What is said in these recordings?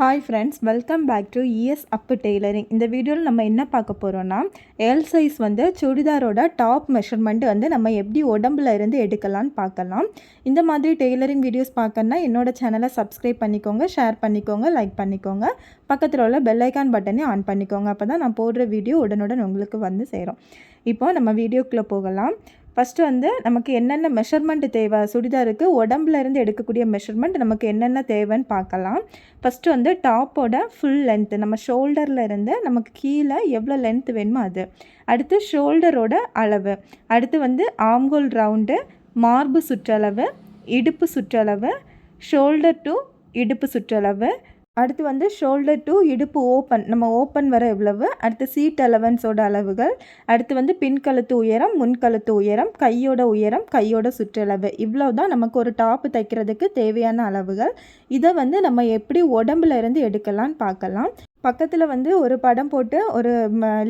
Hi friends welcome back to ES Appu tailoring இந்த வீடியோவில் நம்ம என்ன பார்க்க போகிறோன்னா எல் சைஸ் வந்து சுடிதாரோட டாப் மெஷர்மெண்ட் வந்து நம்ம எப்படி உடம்புல இருந்து எடுக்கலாம்னு பார்க்கலாம். இந்த மாதிரி டெய்லரிங் வீடியோஸ் பார்க்கணுன்னா என்னோட சேனலை சப்ஸ்கிரைப் பண்ணிக்கோங்க ஷேர் பண்ணிக்கோங்க லைக் பண்ணிக்கோங்க. பக்கத்தில் உள்ள பெல்லைக்கான் பட்டனே ஆன் பண்ணிக்கோங்க. அப்போ தான் நான் போடுற வீடியோ உடனுடன் உங்களுக்கு வந்து சேரும். இப்போ நம்ம வீடியோக்குள்ளே போகலாம். ஃபஸ்ட்டு வந்து நமக்கு என்னென்ன மெஷர்மெண்ட் தேவை? சுடிதாருக்கு உடம்புல இருந்து எடுக்கக்கூடிய மெஷர்மெண்ட் நமக்கு என்னென்ன தேவைன்னு பார்க்கலாம். ஃபஸ்ட்டு வந்து டாப்போட ஃபுல் லென்த்து நம்ம ஷோல்டரில் இருந்து நமக்கு கீழே எவ்வளோ லென்த் வேணுமோ அது. அடுத்து ஷோல்டரோட அளவு. அடுத்து வந்து ஆம்கோல் ரவுண்டு மார்பு சுற்றளவு இடுப்பு சுற்றளவு ஷோல்டர் டு இடுப்பு சுற்றளவு அடுத்து வந்து ஷோல்டர் டு இடுப்பு ஓப்பன் நம்ம ஓப்பன் வர எவ்வளவு? அடுத்து சீட் அலவன்ஸோட அளவுகள். அடுத்து வந்து பின்கழுத்து உயரம் முன்கழுத்து உயரம் கையோட உயரம் கையோட சுற்றளவு. இவ்வளோ தான் நமக்கு ஒரு டாப்பு தைக்கிறதுக்கு தேவையான அளவுகள். இதை வந்து நம்ம எப்படி உடம்புல இருந்து எடுக்கலான்னு பார்க்கலாம். பக்கத்தில் வந்து ஒரு படம் போட்டு ஒரு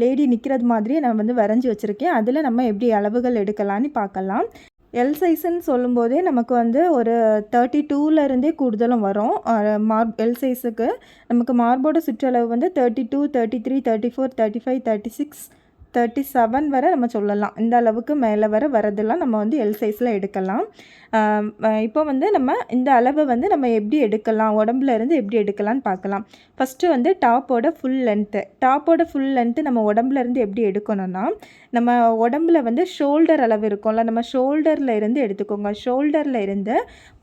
லேடி நிற்கிறது மாதிரி நான் வந்து வரைஞ்சி வச்சுருக்கேன். அதில் நம்ம எப்படி அளவுகள் எடுக்கலான்னு பார்க்கலாம். எல் சைஸ்ன்னு சொல்லும்போதே நமக்கு வந்து ஒரு தேர்ட்டி டூலேருந்தே கூடுதலும் வரும். மார் எல் சைஸுக்கு நமக்கு மார்போட சுற்றளவு வந்து thirty two thirty three thirty four thirty five thirty six thirty seven வரை நம்ம சொல்லலாம். இந்த அளவுக்கு மேலே வர வரதெல்லாம் நம்ம வந்து எல் சைஸில் எடுக்கலாம். இப்போ வந்து நம்ம இந்த அளவை வந்து நம்ம எப்படி எடுக்கலாம்? உடம்புல இருந்து எப்படி எடுக்கலாம்னு பார்க்கலாம். ஃபஸ்ட்டு வந்து டாப்போட ஃபுல் லென்த்து டாப்போட ஃபுல் லென்த்து நம்ம உடம்புல இருந்து எப்படி எடுக்கணும்னா நம்ம உடம்புல வந்து ஷோல்டர் அளவு இருக்கும்ல நம்ம ஷோல்டரில் இருந்து எடுத்துக்கோங்க. ஷோல்டரில் இருந்து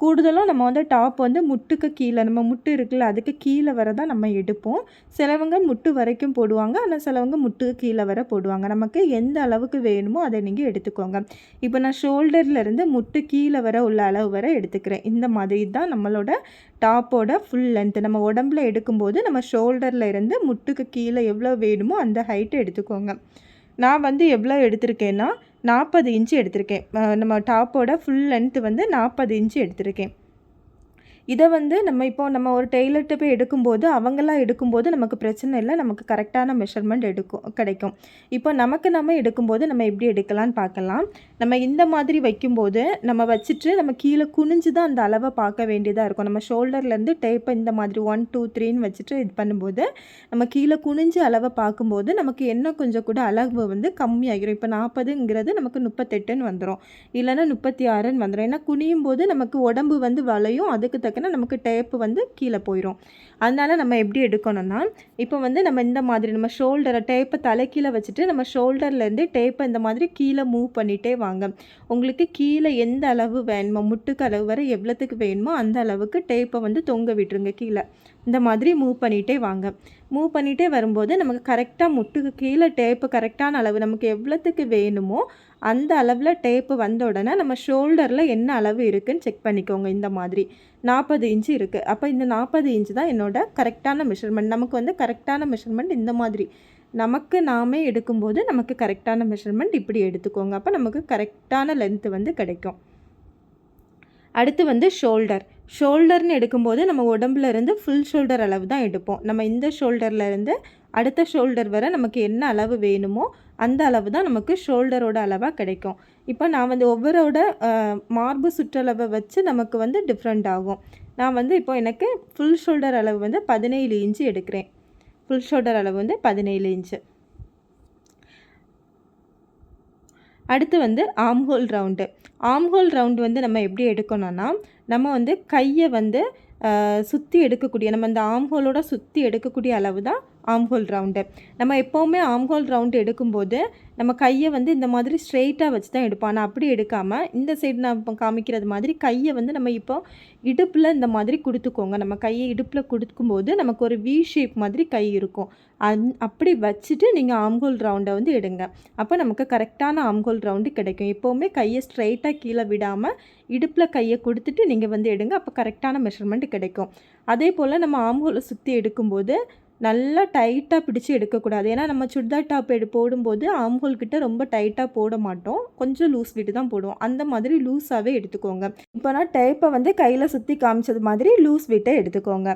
கூடுதலும் நம்ம வந்து டாப் வந்து முட்டுக்கு கீழே நம்ம முட்டு இருக்குல்ல அதுக்கு கீழே வர தான் நம்ம எடுப்போம். சிலவங்க முட்டு வரைக்கும் போடுவாங்க ஆனால் சிலவங்க முட்டுக்கு கீழே வர போடுவாங்க. நமக்கு எந்த அளவுக்கு வேணுமோ அதை நீங்கள் எடுத்துக்கோங்க. இப்போ நான் ஷோல்டர்லேருந்து முட்டு கீழே வர உள்ள அளவு வர எடுத்துக்கிறேன். இந்த மாதிரி தான் நம்மளோட டாப்போட ஃபுல் லென்த்து நம்ம உடம்புல எடுக்கும்போது நம்ம ஷோல்டரில் இருந்து முட்டுக்கு கீழே எவ்வளோ வேணுமோ அந்த ஹைட்டை எடுத்துக்கோங்க. நான் வந்து எவ்வளோ எடுத்திருக்கேன்னா நாற்பது இன்ச்சு எடுத்திருக்கேன். நம்ம டாப்போட ஃபுல் லென்த்து வந்து நாற்பது இன்ச்சு எடுத்திருக்கேன். இதை வந்து நம்ம இப்போ நம்ம ஒரு டெய்லர்கிட்ட போய் எடுக்கும்போது அவங்களாம் எடுக்கும்போது நமக்கு பிரச்சனை இல்லை. நமக்கு கரெக்டான மெஷர்மெண்ட் எடுக்கும் கிடைக்கும். இப்போ நமக்கு நம்ம எடுக்கும்போது நம்ம எப்படி எடுக்கலான்னு பார்க்கலாம். நம்ம இந்த மாதிரி வைக்கும்போது நம்ம வச்சுட்டு நம்ம கீழே குனிஞ்சு தான் அந்த அளவை பார்க்க வேண்டியதாக இருக்கும். நம்ம ஷோல்டர்லேருந்து டேப்பை இந்த மாதிரி ஒன் டூ த்ரீன்னு வச்சுட்டு இது பண்ணும்போது நம்ம கீழே குனிஞ்சு அளவை பார்க்கும்போது நமக்கு என்ன கொஞ்சம் கூட அளவு வந்து கம்மியாகிடும் இப்போ நாற்பதுங்கிறது நமக்கு முப்பத்தெட்டுன்னு வந்துடும் இல்லைன்னா முப்பத்தி ஆறுன்னு வந்துடும் ஏன்னா குனியும் போது நமக்கு உடம்பு வந்து வளையும். அதுக்கு தக்க இருக்குன்னா நமக்கு டேப்பு வந்து கீழே போயிடும் அதனால் நம்ம எப்படி எடுக்கணும்னா இப்போ வந்து நம்ம இந்த மாதிரி நம்ம ஷோல்டரை டேப்பை தலை கீழே வச்சுட்டு நம்ம ஷோல்டர்லேருந்து டேப்பை இந்த மாதிரி கீழே மூவ் பண்ணிகிட்டே வாங்க. உங்களுக்கு கீழே எந்த அளவு வேணுமோ முட்டுக்கு அளவு வரை எவ்வளோத்துக்கு வேணுமோ அந்த அளவுக்கு டேப்பை வந்து தொங்க விட்டுருங்க கீழே. இந்த மாதிரி மூவ் பண்ணிகிட்டே வாங்க. மூவ் பண்ணிகிட்டே வரும்போது நமக்கு கரெக்டாக முட்டுக்கு கீழே டேப்பு கரெக்டான அளவு நமக்கு எவ்வளோத்துக்கு வேணுமோ அந்த அளவில் டேப்பு வந்த உடனே நம்ம ஷோல்டரில் என்ன அளவு இருக்குதுன்னு செக் பண்ணிக்கோங்க இந்த மாதிரி. நாற்பது இன்ச்சு இருக்குது அப்போ இந்த நாற்பது இன்ச்சு தான் என்னோடய கரெக்டான மெஷர்மெண்ட் நமக்கு வந்து கரெக்டான மெஷர்மெண்ட் இந்த மாதிரி. நமக்கு நாமே எடுக்கும்போது நமக்கு கரெக்டான மெஷர்மெண்ட் இப்படி எடுத்துக்கோங்க. அப்போ நமக்கு கரெக்டான லென்த்து வந்து கிடைக்கும். அடுத்து வந்து ஷோல்டர் ஷோல்டர்னு எடுக்கும்போது நம்ம உடம்புல இருந்து ஃபுல் ஷோல்டர் அளவு தான் எடுப்போம். நம்ம இந்த ஷோல்டர்லேருந்து அடுத்த ஷோல்டர் வரை நமக்கு என்ன அளவு வேணுமோ அந்த அளவு தான் நமக்கு ஷோல்டரோட அளவாக கிடைக்கும். இப்போ நான் வந்து ஒவ்வொரோட மார்பு சுற்றளவை வச்சு நமக்கு வந்து டிஃப்ரெண்ட் ஆகும். நான் வந்து இப்போ எனக்கு ஃபுல் ஷோல்டர் அளவு வந்து பதினேழு இன்ச்சு எடுக்கிறேன். ஃபுல் ஷோல்டர் அளவு வந்து பதினேழு இன்ச்சு. அடுத்து வந்து ஆம்ஹோல் ரவுண்டு ஆம்ஹோல் ரவுண்டு வந்து நம்ம எப்படி எடுக்கணும்னா நம்ம வந்து கையை வந்து சுற்றி எடுக்கக்கூடிய நம்ம இந்த ஆம்ஹோலோட சுற்றி எடுக்கக்கூடிய அளவு தான் ஆம்ஹோல் ரவுண்டு நம்ம எப்போவுமே ஆம்ஹோல் ரவுண்டு எடுக்கும்போது நம்ம கையை வந்து இந்த மாதிரி ஸ்ட்ரெயிட்டாக வச்சு தான் எடுப்போம். ஆனால் அப்படி எடுக்காமல் இந்த சைடு நான் இப்போ காமிக்கிறது மாதிரி கையை வந்து நம்ம இப்போ இடுப்பில் இந்த மாதிரி கொடுத்துக்கோங்க. நம்ம கையை இடுப்பில் கொடுக்கும்போது நமக்கு ஒரு வி ஷேப் மாதிரி கை இருக்கும். அந் அப்படி வச்சுட்டு நீங்கள் ஆம்கோல் ரவுண்டை வந்து எடுங்க. அப்போ நமக்கு கரெக்டான ஆம்கோல் ரவுண்டு கிடைக்கும். எப்போவுமே கையை ஸ்ட்ரைட்டாக கீழே விடாமல் இடுப்பில் கையை கொடுத்துட்டு நீங்கள் வந்து எடுங்க. அப்போ கரெக்டான மெஷர்மெண்ட் கிடைக்கும். அதே போல் நம்ம ஆம்கோலை சுற்றி எடுக்கும்போது நல்லா டைட்டாக பிடிச்சி எடுக்கக்கூடாது. ஏன்னா நம்ம சுடிதார் டாப் எடு போடும்போது ஆம்ஹோல் கிட்ட ரொம்ப டைட்டாக போட மாட்டோம். கொஞ்சம் லூஸ் விட்டு தான் போடுவோம். அந்த மாதிரி லூஸாகவே எடுத்துக்கோங்க. இப்போ நான் டைப்பை வந்து கையில் சுற்றி காமிச்சது மாதிரி லூஸ் விட்டை எடுத்துக்கோங்க.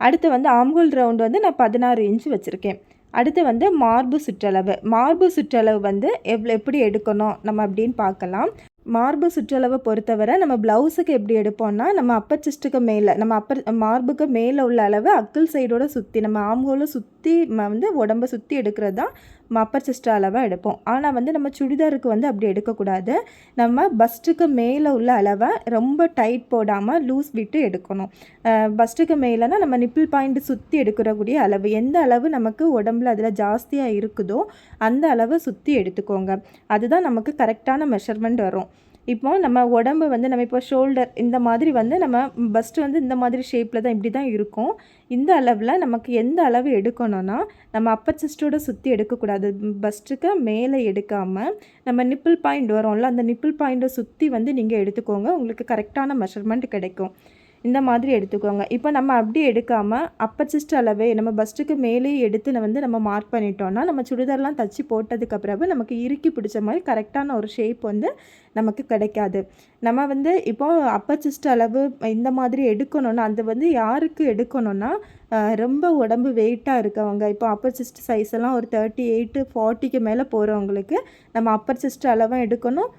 அடுத்து வந்து ஆம்ஹோல் ரவுண்டு வந்து நான் பதினாறு இன்ச் வச்சுருக்கேன். அடுத்து வந்து மார்பு சுற்றளவு. மார்பு சுற்றளவு வந்து எவ்வளோ எப்படி எடுக்கணும்? நம்ம அப்படின்னு பார்க்கலாம். மார்பு சுற்றளவை பொறுத்தவரை நம்ம ப்ளவுஸுக்கு எப்படி எடுப்போம்னா நம்ம அப்பர் செஸ்ட்டுக்கு மேலே நம்ம அப்பர் மார்புக்கு மேலே உள்ள அளவு அக்கிள் சைடோட சுற்றி நம்ம ஆம்கோலை சுற்றி வந்து உடம்பை சுற்றி எடுக்கிறது தான் நம்ம அப்பர் செஸ்ட் அளவாக எடுப்போம். ஆனால் வந்து நம்ம சுடிதாருக்கு வந்து அப்படி எடுக்கக்கூடாது. நம்ம பஸ்ட்டுக்கு மேலே உள்ள அளவை ரொம்ப டைட் போடாமல் லூஸ் விட்டு எடுக்கணும். பஸ்ட்டுக்கு மேலேனா நம்ம நிப்பிள் பாயிண்ட் சுற்றி எடுக்கிறக்கூடிய அளவு. எந்த அளவு நமக்கு உடம்புல அதில் ஜாஸ்தியாக இருக்குதோ அந்த அளவை சுற்றி எடுத்துக்கோங்க. அதுதான் நமக்கு கரெக்டான மெஷர்மெண்ட் வரும். இப்போ நம்ம உடம்பு வந்து நம்ம இப்போ ஷோல்டர் இந்த மாதிரி வந்து நம்ம பஸ்ட் வந்து இந்த மாதிரி ஷேப்பில் தான் இப்படி தான் இருக்கும். இந்த அளவில் நமக்கு எந்த அளவு எடுக்கணும்னா நம்ம அப்பர் செஸ்ட்டோட சுற்றி எடுக்கக்கூடாது. பஸ்ட்டுக்கு மேலே எடுக்காமல் நம்ம நிப்பிள் பாயிண்ட் வரும்ல அந்த நிப்பிள் பாயிண்ட்டை சுற்றி வந்து நீங்கள் எடுத்துக்கோங்க. உங்களுக்கு கரெக்டான மெஷர்மெண்ட் கிடைக்கும். இந்த மாதிரி எடுத்துக்கோங்க. இப்போ நம்ம அப்படி எடுக்காமல் அப்பர் செஸ்ட் அளவே நம்ம பஸ்ட்டுக்கு மேலேயே எடுத்து வந்து நம்ம மார்க் பண்ணிட்டோம்னா நம்ம சுடிதார்லாம் தச்சு போட்டதுக்கு பிறகு நமக்கு இறுக்கி பிடிச்ச மாதிரி கரெக்டான ஒரு ஷேப் வந்து நமக்கு கிடைக்காது. நம்ம வந்து இப்போ அப்பர் செஸ்ட் அளவு இந்த மாதிரி எடுக்கணும்னா அது வந்து யாருக்கு எடுக்கணும்னா ரொம்ப உடம்பு வெயிட்டாக இருக்கவங்க இப்போ அப்பர் செஸ்ட் சைஸ் எல்லாம் ஒரு தேர்ட்டி எயிட்டு ஃபார்ட்டிக்கு மேலே போகிறவங்களுக்கு நம்ம அப்பர் செஸ்ட் அளவும் எடுக்கணும்.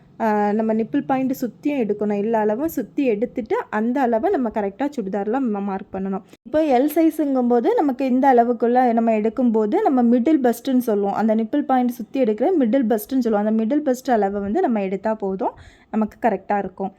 நம்ம நிப்பிள் பாயிண்ட் சுற்றியும் எடுக்கணும். எல்லா அளவும் சுற்றி எடுத்துட்டு அந்த அளவை நம்ம கரெக்டாக சுடிதாரில் நம்ம மார்க் பண்ணணும். இப்போ எல் சைஸுங்கும் போது நமக்கு இந்த அளவுக்குள்ளே நம்ம எடுக்கும்போது நம்ம மிடில் பஸ்ட்டுன்னு சொல்லுவோம். அந்த நிப்பிள் பாயிண்ட் சுற்றி எடுக்கிற மிடில் பஸ்ட்டுன்னு சொல்லுவோம். அந்த மிடில் பஸ்ட் அளவை வந்து நம்ம எடுத்தால் போதும். நமக்கு கரெக்டாக இருக்கும்.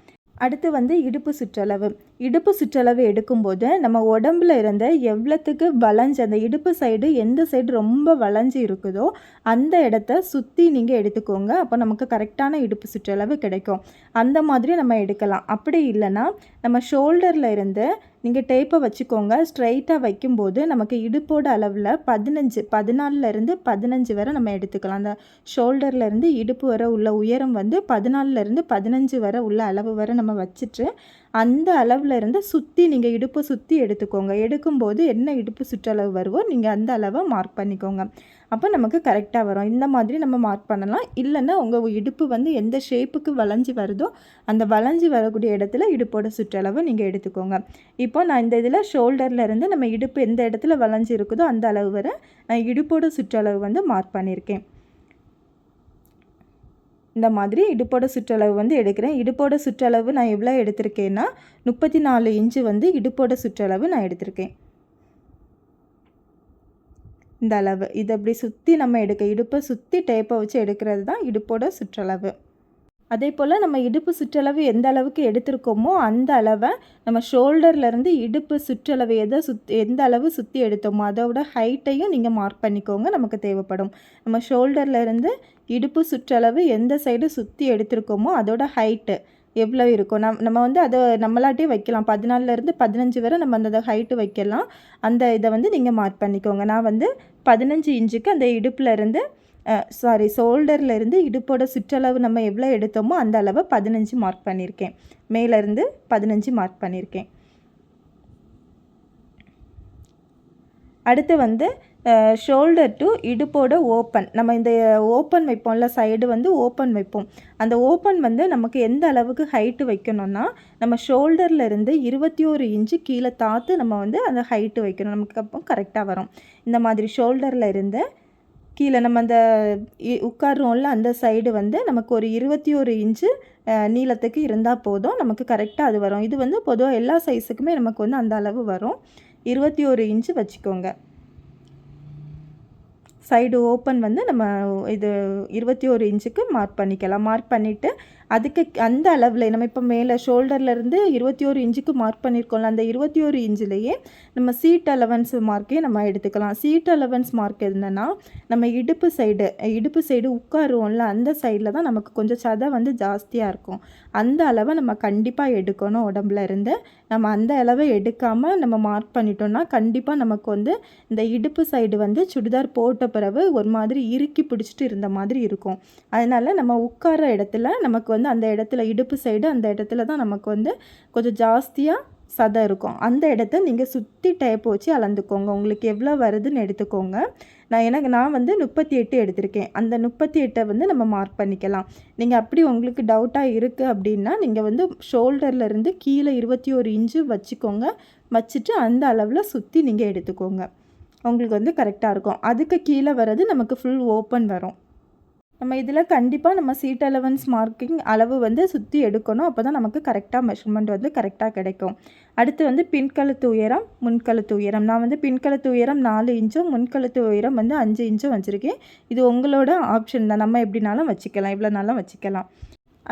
அடுத்து வந்து இடுப்பு சுற்றளவு. இடுப்பு சுற்றளவு எடுக்கும்போது நம்ம உடம்புல இருந்த எவ்வளோத்துக்கு வளைஞ்சு அந்த இடுப்பு சைடு எந்த சைடு ரொம்ப வளைஞ்சு இருக்குதோ அந்த இடத்த சுற்றி நீங்கள் எடுத்துக்கோங்க. அப்போ நமக்கு கரெக்டான இடுப்பு சுற்றளவு கிடைக்கும். அந்த மாதிரி நம்ம எடுக்கலாம். அப்படி இல்லைன்னா நம்ம ஷோல்டரில் இருந்து நீங்கள் டேப்பை வச்சுக்கோங்க. ஸ்ட்ரைட்டாக வைக்கும்போது நமக்கு இடுப்போட அளவில் பதினஞ்சு பதினாலிருந்து பதினஞ்சு வரை நம்ம எடுத்துக்கலாம். அந்த ஷோல்டர்லேருந்து இடுப்பு வரை உள்ள உயரம் வந்து பதினாலிருந்து பதினஞ்சு வரை உள்ள அளவு வரை நம்ம வச்சுட்டு அந்த அளவில் இருந்து சுற்றி நீங்கள் இடுப்பை சுற்றி எடுத்துக்கோங்க. எடுக்கும்போது என்ன இடுப்பு சுற்றளவு வருவோ நீங்கள் அந்த அளவை மார்க் பண்ணிக்கோங்க. அப்போ நமக்கு கரெக்டாக வரும். இந்த மாதிரி நம்ம மார்க் பண்ணலாம். இல்லைன்னா உங்கள் இடுப்பு வந்து எந்த ஷேப்புக்கு வளைஞ்சி வருதோ அந்த வளைஞ்சி வரக்கூடிய இடத்துல இடுப்போட சுற்றளவு நீங்கள் எடுத்துக்கோங்க. இப்போ நான் இந்த இதில் ஷோல்டர்லேருந்து நம்ம இடுப்பு எந்த இடத்துல வளைஞ்சி இருக்குதோ அந்த அளவு வரை நான் இடுப்போட சுற்றளவு வந்து மார்க் பண்ணியிருக்கேன். இந்த மாதிரி இடுப்போட சுற்றளவு வந்து எடுக்கிறேன். இடுப்போட சுற்றளவு நான் எவ்வளோ எடுத்திருக்கேன்னா முப்பத்தி நாலு இன்ச்சு வந்து இடுப்போட சுற்றளவு நான் எடுத்திருக்கேன். இந்த அளவு. இதை அப்படி சுற்றி நம்ம எடுக்க இடுப்பை சுற்றி டேப்பை வச்சு எடுக்கிறது தான் இடுப்போட சுற்றளவு. அதே போல் நம்ம இடுப்பு சுற்றளவு எந்த அளவுக்கு எடுத்திருக்கோமோ அந்த அளவை நம்ம ஷோல்டர்லேருந்து இடுப்பு சுற்றளவு எதை சுத் எந்த அளவு சுற்றி எடுத்தோமோ அதோட ஹைட்டையும் நீங்கள் மார்க் பண்ணிக்கோங்க நமக்கு தேவைப்படும். நம்ம ஷோல்டர்லேருந்து இடுப்பு சுற்றளவு எந்த சைடு சுற்றி எடுத்திருக்கோமோ அதோட ஹைட்டு எவ்வளோ இருக்கும்? நம் நம்ம வந்து அதை நம்மளாட்டே வைக்கலாம். பதினாலருந்து பதினஞ்சு வரை நம்ம அந்த ஹைட்டு வைக்கலாம். அந்த இதை வந்து நீங்கள் மார்க் பண்ணிக்கோங்க. நான் வந்து பதினஞ்சு இன்ச்சுக்கு அந்த இடுப்பில் இருந்து சாரி ஷோல்டர்லேருந்து இடுப்போட சுற்றளவு நம்ம எவ்வளோ எடுத்தோமோ அந்த அளவை பதினஞ்சு மார்க் பண்ணியிருக்கேன் மேலேருந்து பதினஞ்சு மார்க் பண்ணியிருக்கேன் அடுத்து வந்து ஷோல்டர் டு இடுப்போட ஓப்பன் நம்ம இந்த ஓப்பன் வைப்போம்ல சைடு வந்து ஓப்பன் வைப்போம். அந்த ஓப்பன் வந்து நமக்கு எந்த அளவுக்கு ஹைட்டு வைக்கணும்னா நம்ம ஷோல்டர்லேருந்து இருபத்தி ஒரு இன்ச்சு கீழே தாத்து நம்ம வந்து அந்த ஹைட்டு வைக்கணும். நமக்கு அப்போ கரெக்டாக வரும். இந்த மாதிரி ஷோல்டரில் இருந்து கீழே நம்ம அந்த உட்காடுறோம்ல அந்த சைடு வந்து நமக்கு ஒரு இருபத்தி ஒரு இன்ச்சு நீளத்துக்கு இருந்தால் போதும். நமக்கு கரெக்டாக அது வரும். இது வந்து பொதுவாக எல்லா சைஸுக்குமே நமக்கு வந்து அந்த அளவு வரும். இருபத்தி ஒரு இன்ச்சு வச்சுக்கோங்க. சைடு ஓப்பன் வந்து நம்ம இது இருபத்தி ஒரு இன்ச்சுக்கு மார்க் பண்ணிக்கலாம். மார்க் பண்ணிவிட்டு அதுக்கு அந்த அளவில் நம்ம இப்போ மேலே ஷோல்டர்லேருந்து இருபத்தி ஒரு இன்ச்சுக்கு மார்க் பண்ணியிருக்கோம்ல அந்த இருபத்தி ஒரு இன்ச்சிலேயே நம்ம சீட் அலவன்ஸ் மார்க்கே நம்ம எடுத்துக்கலாம். சீட் அலவன்ஸ் மார்க் என்னென்னா நம்ம இடுப்பு சைடு இடுப்பு சைடு உட்காருவோம்ல அந்த சைடில் தான் நமக்கு கொஞ்சம் சதை வந்து ஜாஸ்தியாக இருக்கும். அந்த அளவை நம்ம கண்டிப்பாக எடுக்கணும் உடம்புல இருந்து. நம்ம அந்த அளவை எடுக்காமல் நம்ம மார்க் பண்ணிட்டோம்னா கண்டிப்பாக நமக்கு வந்து இந்த இடுப்பு சைடு வந்து சுடிதார் போட்ட பிறகு ஒரு மாதிரி இறுக்கி பிடிச்சிட்டு இருந்த மாதிரி இருக்கும். அதனால் நம்ம உட்கார இடத்துல நமக்கு வந்து அந்த இடத்துல இடுப்பு சைடு அந்த இடத்துல தான் நமக்கு வந்து கொஞ்சம் ஜாஸ்தியாக சதை இருக்கும். அந்த இடத்த நீங்கள் சுற்றி டேப் வச்சு அளந்துக்கோங்க. உங்களுக்கு எவ்வளோ வருதுன்னு எடுத்துக்கோங்க. நான் எனக்கு நான் வந்து முப்பத்தி எட்டு எடுத்திருக்கேன். அந்த முப்பத்தி எட்டை வந்து நம்ம மார்க் பண்ணிக்கலாம். நீங்கள் அப்படி உங்களுக்கு டவுட்டாக இருக்குது அப்படின்னா நீங்கள் வந்து ஷோல்டர்லேருந்து கீழே இருபத்தி ஒரு இன்ச்சு வச்சுக்கோங்க. வச்சுட்டு அந்த அளவில் சுற்றி நீங்கள் எடுத்துக்கோங்க. உங்களுக்கு வந்து கரெக்டாக இருக்கும். அதுக்கு கீழே வர்றது நமக்கு ஃபுல் ஓப்பன் வரும். நம்ம இதில் கண்டிப்பாக நம்ம சீட் அலவன்ஸ் மார்க்கிங் அளவு வந்து சுற்றி எடுக்கணும். அப்போ தான் நமக்கு கரெக்டாக மெஷர்மெண்ட் வந்து கரெக்டாக கிடைக்கும். அடுத்து வந்து பின்கழுத்து உயரம் முன்கழுத்து உயரம். நான் வந்து பின்கழுத்து உயரம் நாலு இன்ச்சும் முன்கழுத்து உயரம் வந்து அஞ்சு இன்ச்சும் வச்சுருக்கேன். இது உங்களோட ஆப்ஷன் தான். நம்ம எப்படினாலும் வச்சுக்கலாம். இவ்வளோ நாளும் வச்சுக்கலாம்.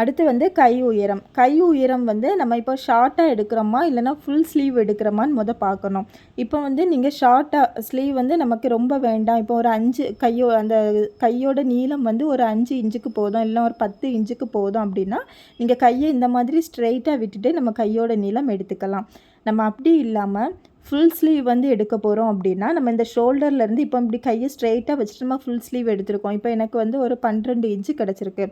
அடுத்து வந்து கை உயரம். கை உயரம் வந்து நம்ம இப்போ ஷார்ட்டாக எடுக்கிறோமா? இல்லைனா ஃபுல் ஸ்லீவ் எடுக்கிறோமான்னு முத பார்க்கணும். இப்போ வந்து நீங்கள் ஷார்ட்டாக ஸ்லீவ் வந்து நமக்கு ரொம்ப வேண்டாம். இப்போ ஒரு அஞ்சு கையோ அந்த கையோட நீளம் வந்து ஒரு அஞ்சு இன்ச்சுக்கு போதும். இல்லை ஒரு பத்து இன்ச்சுக்கு போதும் அப்படின்னா நீங்கள் கையை இந்த மாதிரி ஸ்ட்ரெயிட்டாக விட்டுட்டு நம்ம கையோட நீளம் எடுத்துக்கலாம். நம்ம அப்படி இல்லாமல் ஃபுல் ஸ்லீவ் வந்து எடுக்க போகிறோம் அப்படின்னா நம்ம இந்த ஷோல்டர்லேருந்து இப்போ இப்படி கையை ஸ்ட்ரெயிட்டாக வச்சுட்டு நம்ம ஃபுல் ஸ்லீவ் எடுத்திருக்கோம். இப்போ எனக்கு வந்து ஒரு பன்னிரெண்டு இன்ச்சு கிடச்சிருக்கு.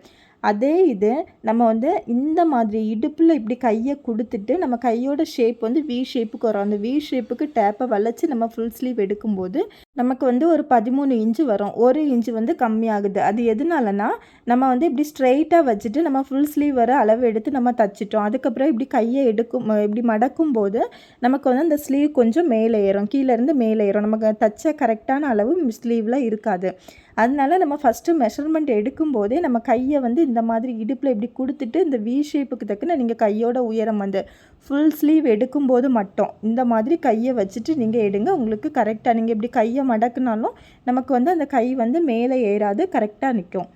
அதே இது நம்ம வந்து இந்த மாதிரி இடுப்பில் இப்படி கையை கொடுத்துட்டு நம்ம கையோட ஷேப் வந்து வி ஷேப்புக்கு வரும். அந்த வி ஷேப்புக்கு டேப்பை வளைச்சி நம்ம ஃபுல் ஸ்லீவ் எடுக்கும்போது நமக்கு வந்து ஒரு பதிமூணு இன்ச்சு வரும். ஒரு இன்ச்சு வந்து கம்மியாகுது. அது எதனாலனா நம்ம வந்து இப்படி ஸ்ட்ரெயிட்டாக வச்சுட்டு நம்ம ஃபுல் ஸ்லீவ் வர அளவு எடுத்து நம்ம தச்சிட்டோம். அதுக்கப்புறம் இப்படி கையை எடுக்கும் இப்படி மடக்கும் போது நமக்கு வந்து அந்த ஸ்லீவ் கொஞ்சம் மேலே ஏறும் கீழேருந்து மேலே ஏறும் நமக்கு தச்ச கரெக்டான அளவு ஸ்லீவில் இருக்காது. அதனால நம்ம ஃபஸ்ட்டு மெஷர்மெண்ட் எடுக்கும்போதே நம்ம கையை வந்து இந்த மாதிரி இடுப்பில் இப்படி கொடுத்துட்டு இந்த வி ஷேப்புக்கு தக்கன நீங்கள் கையோட உயரம் வந்து ஃபுல் ஸ்லீவ் எடுக்கும்போது மட்டும் இந்த மாதிரி கையை வச்சுட்டு நீங்கள் எடுங்க. உங்களுக்கு கரெக்டாக நீங்கள் இப்படி கையை மடக்குனாலும் நமக்கு வந்து அந்த கை வந்து மேலே ஏறாது கரெக்டாக நிற்கும்.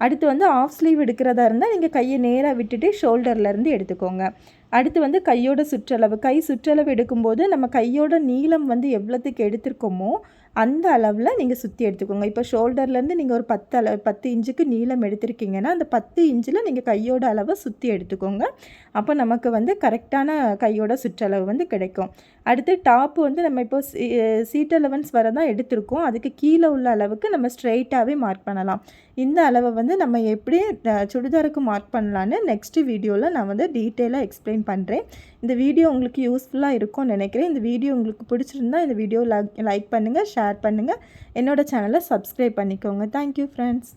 அடுத்து வந்து ஆஃப் ஸ்லீவ் எடுக்கிறதா இருந்தால் நீங்கள் கையை நேராக விட்டுட்டு ஷோல்டர்லேருந்து எடுத்துக்கோங்க. அடுத்து வந்து கையோட சுற்றளவு கை சுற்றளவு எடுக்கும்போது நம்ம கையோட நீளம் வந்து எவ்வளோத்துக்கு எடுத்திருக்கோமோ அந்த அளவில் நீங்கள் சுற்றி எடுத்துக்கோங்க. இப்போ ஷோல்டர்லேருந்து நீங்கள் ஒரு பத்து அளவு பத்து இன்ச்சுக்கு நீளம் எடுத்திருக்கீங்கன்னா அந்த பத்து இன்ச்சில் நீங்கள் கையோட அளவை சுற்றி எடுத்துக்கோங்க. அப்போ நமக்கு வந்து கரெக்டான கையோட சுற்றளவு வந்து கிடைக்கும். அடுத்து டாப்பு வந்து நம்ம இப்போ சீட் அலவன்ஸ் வர தான் எடுத்திருக்கோம். அதுக்கு கீழே உள்ள அளவுக்கு நம்ம ஸ்ட்ரெயிட்டாகவே மார்க் பண்ணலாம். இந்த அளவை வந்து நம்ம எப்படி சுடிதாருக்கு மார்க் பண்ணலான்னு நெக்ஸ்ட் வீடியோவில் நான் வந்து டீட்டெயிலாக எக்ஸ்பிளைன் பண்ணுறேன் இந்த வீடியோ உங்களுக்கு யூஸ்ஃபுல்லாக இருக்கும்னு நினைக்கிறேன். இந்த வீடியோ உங்களுக்கு பிடிச்சிருந்தா இந்த வீடியோ லைக் பண்ணுங்கள் ஷேர் பண்ணுங்கள் என்னோடய சேனலை சப்ஸ்கிரைப் பண்ணிக்கோங்க. Thank you friends